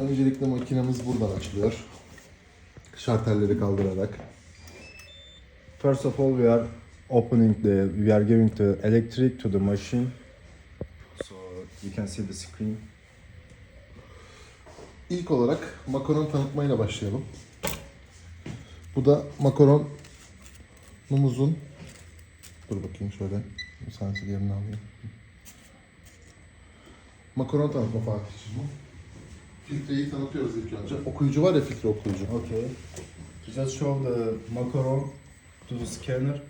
Öncelikle makinemiz buradan açılıyor. Şartelleri kaldırarak. First of all, we are opening the, we are giving the electric to the machine. So you can see the screen. İlk olarak makaron tanıtmayla başlayalım. Bu da makaronumuzun Dur bakayım şöyle. Bir tanesi diğerini alayım. Makaron tanıtma Fatih'ciğim bu. Filtreyi tanıtıyoruz ilk önce. Okuyucu var ya filtre okuyucu. Okay. Just show the macaron to the scanner.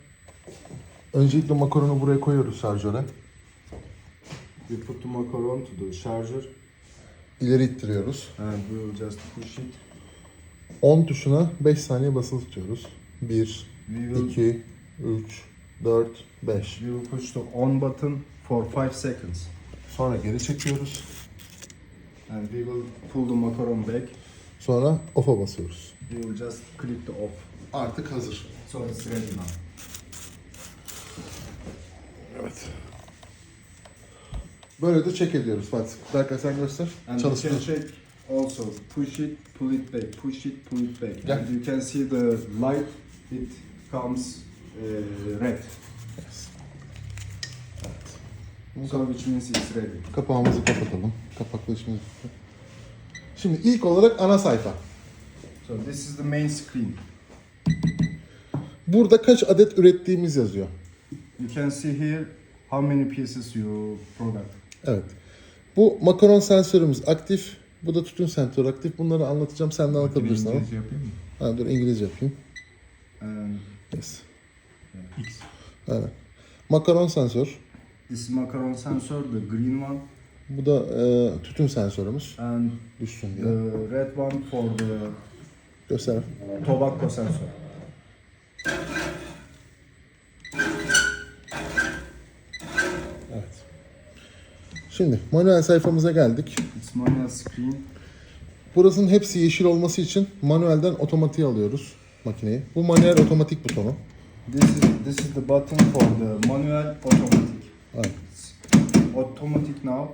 Öncelikle makaronu buraya koyuyoruz şarjöre. We put the macaron to the charger İleri ittiriyoruz. and we will just push it. 10 tuşuna 5 saniye basılı tutuyoruz. 1, We will 2, 3, 4, 5. we will push the on button for 5 seconds Sonra geri çekiyoruz. And we will pull the macaron back. Sonra off'a basıyoruz. We will just click the off. Artık hazır. So it's ready now. Evet. Böyle de check ediyoruz Fatih. Berkay sen göster. And you can check also push it, pull it back, push it, pull it back. Yeah. And you can see the light, it comes uh, red. So which means it's ready. Kapağımızı kapatalım. Kapakla işimiz bitti. Şimdi ilk olarak ana sayfa. So this is the main screen. Burada kaç adet ürettiğimiz yazıyor. You can see here how many pieces you product. Evet. Bu makaron sensörümüz aktif. Bu da tütün sensörü aktif. Bunları anlatacağım. Sen de anlatabilirsin ama. İngilizce yapayım mı? Ha, dur İngilizce yapayım. And Yes. X. Aynen. Makaron sensör. This is macaron sensor, the green one, Bu da e, tütün sensörümüz. and Düşsün diye. the red one for the Göster. tobacco sensor. Evet. Şimdi manuel sayfamıza geldik. It's manual screen. Burasının hepsi yeşil olması için manuelden otomatiğe alıyoruz makineyi. Bu manuel otomatik butonu. This is this is the button for the manual automatic. It's automatic now.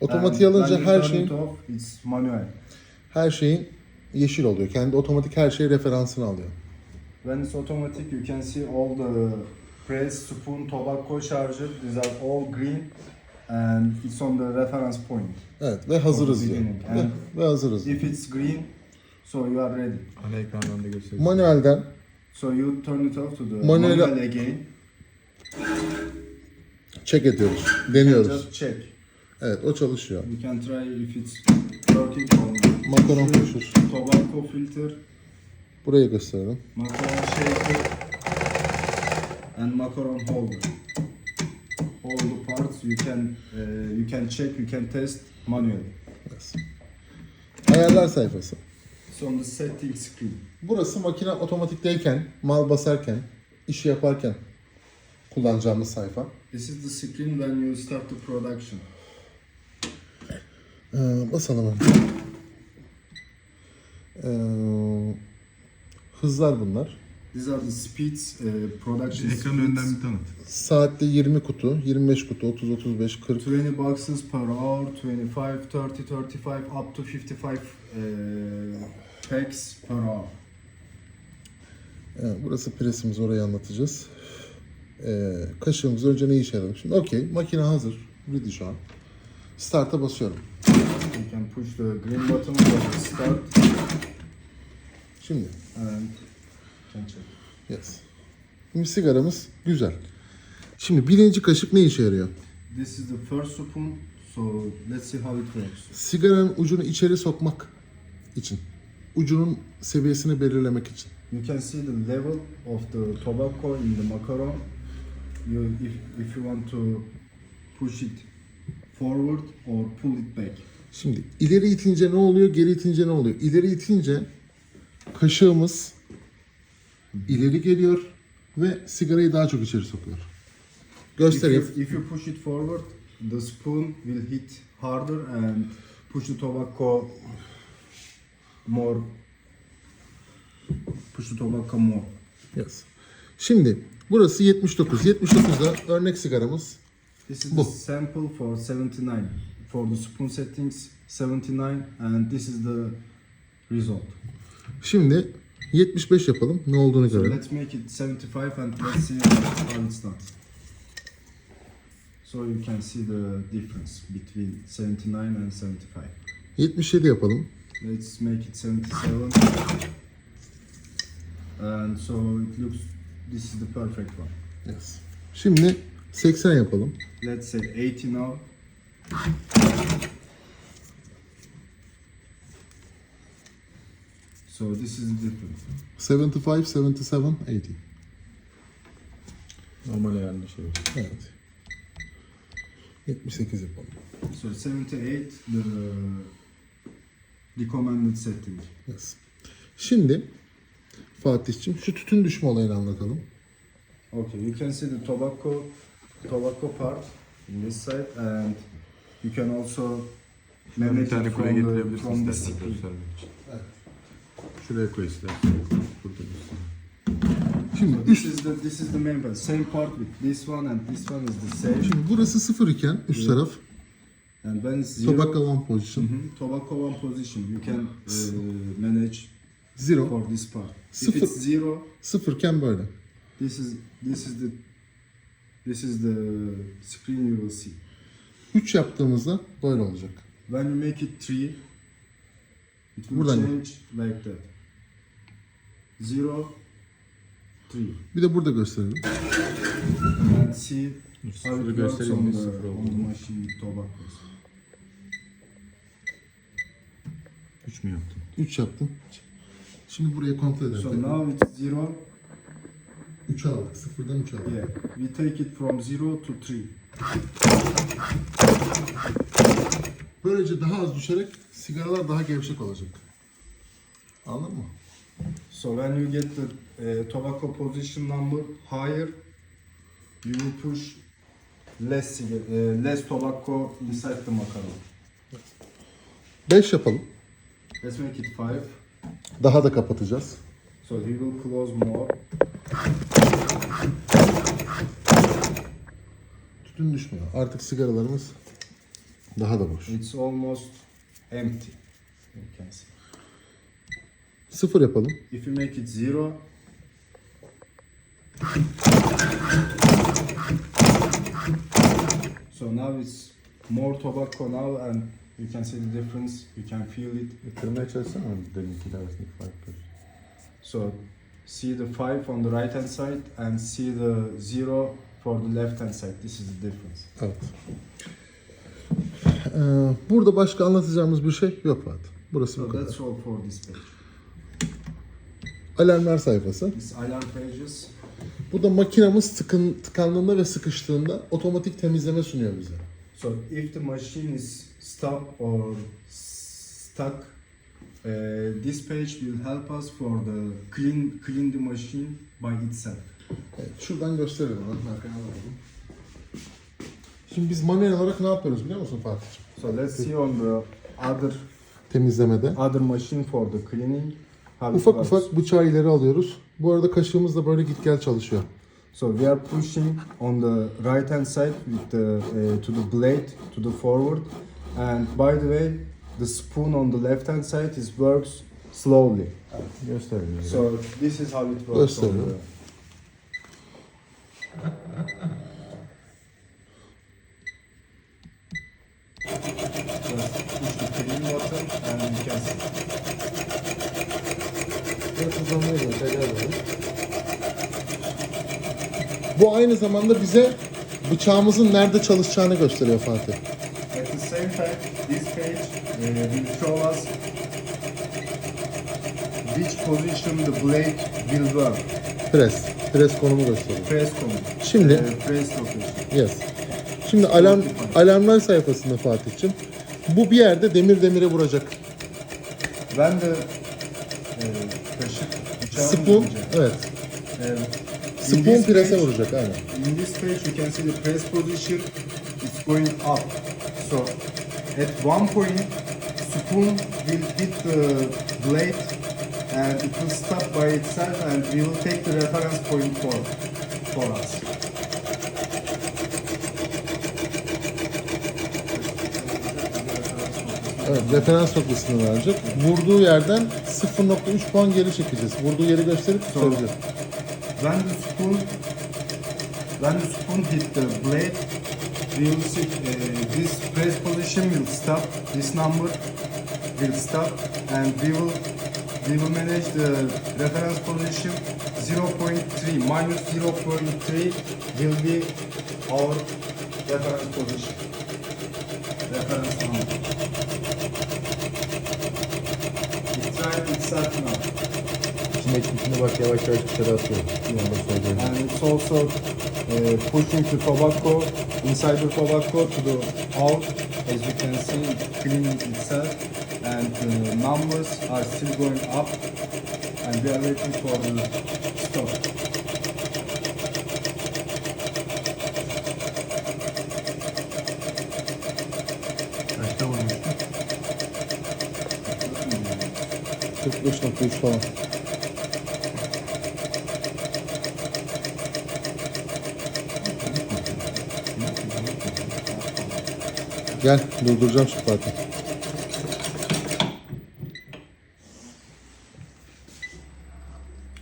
Otomatiğe And alınca when you her turn şeyin it off, it's manual. her şeyin yeşil oluyor. Kendi otomatik her şey referansını alıyor. When it's automatic, you can see all the press, spoon, tobacco charger. These are all green, and it's on the reference point. Evet ve hazırız diyor. beginning. Ve, ve hazırız. diyor. If it's green, so you are ready. Ana ekrandan da göstereyim. Manuelden So you turn it off to the Manuel- manual again. Check ediyoruz. Deniyoruz. Just check. Evet o çalışıyor. You can try if it's working on Makaron pusher. tobacco filter, Burayı gösterelim. macaron shaker, and macaron holder. All the parts you can uh, you can check, you can test manually. Yes. Ayarlar sayfası. The setting screen. Burası makine otomatikteyken, mal basarken, işi yaparken kullanacağımız sayfa. This is the screen when you start the production. Ee, basalım önce. Ee, hızlar bunlar. These are the speeds, uh, production Ekranı speeds. önden bir tanıt. Saatte 20 kutu, 25 kutu, 30, 35, 40. 20 boxes per hour, 25, 30, 35, up to 55 uh, packs per hour. Ee, burası presimiz, orayı anlatacağız. Ee, kaşığımız önce ne işe yaradı? Şimdi okey, makine hazır. Ready şu an. Start'a basıyorum. You can push the green button the start Şimdi, and can check. yes. Şimdi sigaramız güzel. Şimdi birinci kaşık ne işe yarıyor? This is the first spoon, so let's see how it works. Sigaranın ucunu içeri sokmak için. Ucunun seviyesini belirlemek için. You can see the level of the tobacco in the macaron. You, if, if you want to push it forward or pull it back. Şimdi ileri itince ne oluyor, geri itince ne oluyor? İleri itince kaşığımız ileri geliyor ve sigarayı daha çok içeri sokuyor. If Göstereyim. you, if you push it forward, the spoon will hit harder and push the tobacco more. Push the tobacco more. Yes. Şimdi burası 79. 79'da örnek sigaramız This is Bu. the sample for 79. For the spoon settings, 79 and this is the result. Şimdi 75 yapalım. Ne olduğunu So görelim. let's make it 75 and let's see how it's done. So you can see the difference between 79 and 75. 77 yapalım. Let's make it 77. And so it looks, this is the perfect one. Yes. Şimdi 80 yapalım. Let's say 80 now. So this is the difference. 75, 77, 80. Normal ayarında şey. Evet. 78 yapalım. So 78, the recommended setting. Yes. Şimdi Fatih'ciğim şu tütün düşme olayını anlatalım. Okay, you can see the tobacco, tobacco part in this side, and you can also manage bir tane it kurye from the, getirebilirsin from the istersen screen. göstermek için. Evet. Şuraya koy istersen. Burada göster. Şimdi So this is the this is the main part. Same part with this one and this one is the same. Şimdi burası 0 iken üst taraf And when it's zero, tobacco one position. Mhm, tobacco one position, you can uh, Zero. for this part. If Sıfır. it's zero, 0 iken böyle. this is this is the this is the screen you will see. 3 yaptığımızda böyle olacak. When you make it three, it will Buradan change like that. Zero, three, Bir de burada gösterelim. and see how Sıfırı it works on the, sıfır on the oldu. machine with tobaccos. 3 mü yaptın? 3 yaptım. Şimdi burayı kontrol edelim. So now it's zero. 3 aldık. 0'dan 3 aldık. Yeah, we take it from zero to three. Böylece daha az düşerek sigaralar daha gevşek olacak. Anladın mı? So when you get the uh, tobacco position number higher, you will push less cigar- uh, less tobacco inside the macaron. 5 yapalım. Let's make it five. Daha da kapatacağız. So he will close more. Tütün düşmüyor. Artık sigaralarımız daha da boş. It's almost empty. You can see. 0 yapalım. If you make it zero, so now it's more tobacco now, and you can see the difference. You can feel it. Kırmaya çalışsana deminki arasındaki farkı. So see the five on the right hand side and see the zero for the left hand side. This is the difference. Evet. Ee, burada başka anlatacağımız bir şey yok Fatih. Burası So bu kadar. that's all for this page. Alarmlar sayfası. This alarm pages. Bu da makinamız tıkın, tıkandığında ve sıkıştığında otomatik temizleme sunuyor bize. So if the machine is stop or stuck, uh, this page will help us for the clean clean the machine by itself. Evet, şuradan gösterelim. Bakın arkaya alalım. Şimdi biz manuel olarak ne yapıyoruz biliyor musun Fatih'ciğim? So let's see on the other Temizlemede. other machine for the cleaning. how it Ufak works. ufak bıçağı ileri alıyoruz. Bu arada kaşığımız da böyle git gel çalışıyor. So we are pushing on the right hand side with the uh, to the blade to the forward, and by the way, the spoon on the left hand side is works slowly. Gösterelim. So this is how it works. on Gösteriyor. the, Just push the clean button and you can see. Bu aynı zamanda bize bıçağımızın nerede çalışacağını gösteriyor Fatih. At the same time, this page uh, will show us which position the blade will work. Press. Press konumu gösteriyor. Press command. Şimdi Uh, press location. yes. Şimdi alarm alarmlar sayfasında Fatih'ciğim bu bir yerde demir demire vuracak. When the uh, kaşık bıçağın Spoon, evet. Uh, in Spoon this press'e vuracak aynen. In this page, you can see the press position. It's going up. So at one point, spoon will hit the blade, and it will stop by itself, and we will take the reference point for for us. Evet, referans noktasını verecek. Vurduğu yerden 0.3 puan geri çekeceğiz. Vurduğu yeri gösterip söyleyeceğiz. When the spoon when the spoon hit the blade, will see uh, this press position will stop. This number will stop, and we will we will manage the reference position 0.3 minus 0.3 will be our reference position. Reference number. It tried itself now. Bak yavaş yavaş dışarı atıyor. And it's also uh, pushing the tobacco inside the tobacco to the out as you can see it's cleaning itself and the numbers are still going up and we are waiting for the stop Kaçta vurmuştu? 45.3 falan. Gel durduracağım şu Fatih.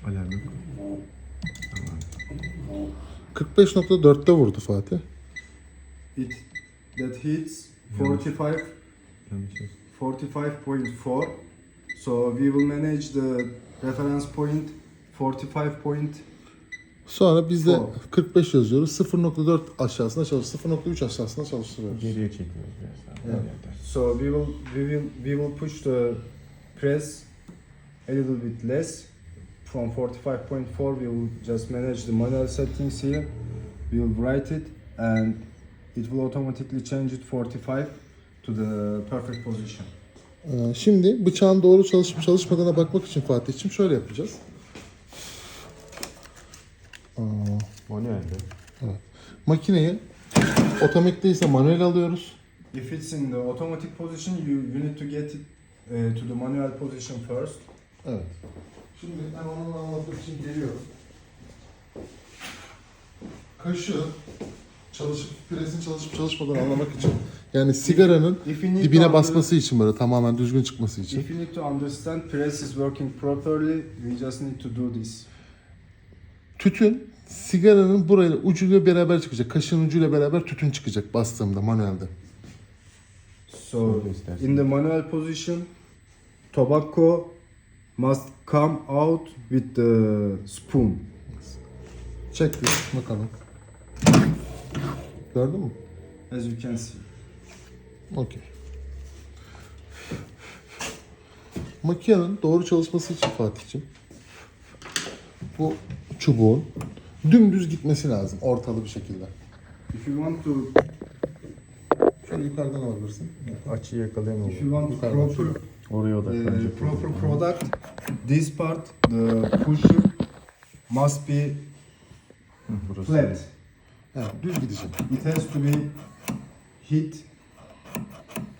Alarm yok. 45.4'te vurdu Fatih. it that hits 45 Yanlış yok. 45.4 so we will manage the reference point 45 point Sonra biz de Tamam. 45 yazıyoruz. 0.4 aşağısına çalış, 0.3 aşağısına çalıştırıyoruz. Geriye çekiyoruz biraz daha. Evet. So we will we will we will push the press a little bit less from 45.4 we will just manage the manual settings here we will write it and it will automatically change it 45 to the perfect position Ee, Şimdi bıçağın doğru çalışıp çalışmadığına bakmak için Fatih'ciğim şöyle yapacağız. Manuelde. Makineyi otomatikte manuel alıyoruz. if it's in the automatic position you you need to get it uh, to the manual position first Evet. Şimdi ben onun anlatmak için geliyorum. Kaşığı çalışıp presin çalışıp çalışmadığını anlamak için yani sigaranın if you need to dibine under- basması için böyle tamamen düzgün çıkması için. if you need to understand press is working properly we just need to do this Tütün sigaranın burayla ucuyla beraber çıkacak. Kaşığın ucuyla beraber tütün çıkacak bastığımda manuelde. So in the manual position, tobacco must come out with the spoon. Çektik bakalım. Gördün mü? As you can see. Okey. Makinenin doğru çalışması için Fatih'ciğim bu çubuğun dümdüz gitmesi lazım ortalı bir şekilde. If you want to, Şöyle yukarıdan alabilirsin. Açıyı yakalayamıyorum. if you want Yukarıdan proper, Oraya uh, odaklanacak. proper product, this part, the pusher must be Hı, Burası. flat. Evet, düz gidecek. It has to be hit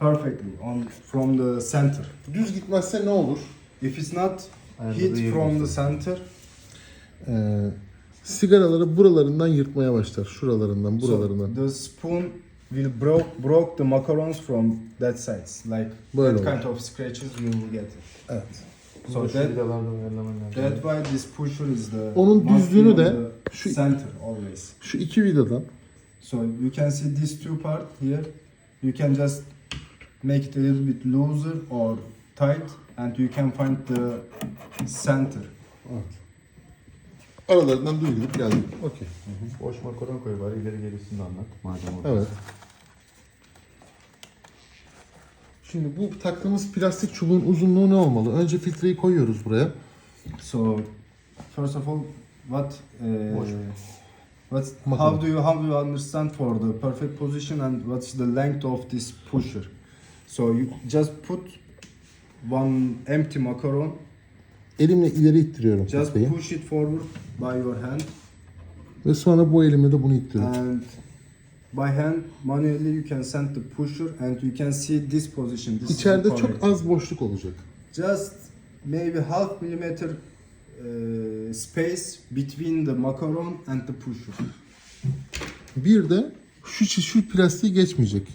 perfectly on from the center. Düz gitmezse ne olur? If it's not hit from the center, Ee, sigaraları buralarından yırtmaya başlar. Şuralarından, buralarından. So the spoon will broke broke the macarons from that sides. Like Böyle that olur. kind of scratches you will get it. Evet. So that lazım. that why this pusher is the Onun düzlüğünü de şu- center always. Şu iki vidadan So you can see these two part here. You can just make it a little bit looser or tight and you can find the center. evet. Aralarından gidip geldik. Okey. Boş makaron koy bari ileri gerisini de anlat. Madem orada. Evet. Şimdi bu taktığımız plastik çubuğun uzunluğu ne olmalı? Önce filtreyi koyuyoruz buraya. So first of all, what uh, Boş. what's how do you how do you understand for the perfect position and what's the length of this pusher? So you just put one empty macaron, Elimle ileri ittiriyorum just filtreyi. push it forward by your hand, Ve sonra bu elimle de bunu ittiriyorum. and by hand manually you can send the pusher and you can see this position. This is İçeride çok az boşluk olacak. just maybe half millimeter uh, space between the macaron and the pusher. Bir de şu şu plastiği geçmeyecek.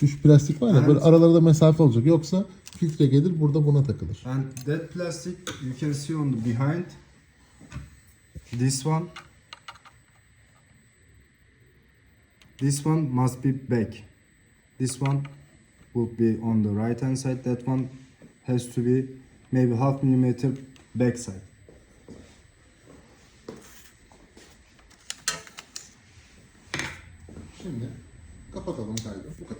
Şu, şu plastik var ya böyle Evet. aralarda mesafe olacak. Yoksa filtre gelir burada buna takılır. And that plastic you can see on the behind. This one. This one must be back. This one will be on the right hand side. That one has to be maybe half millimeter back side. Şimdi kapatalım kaydı. Bu kadar.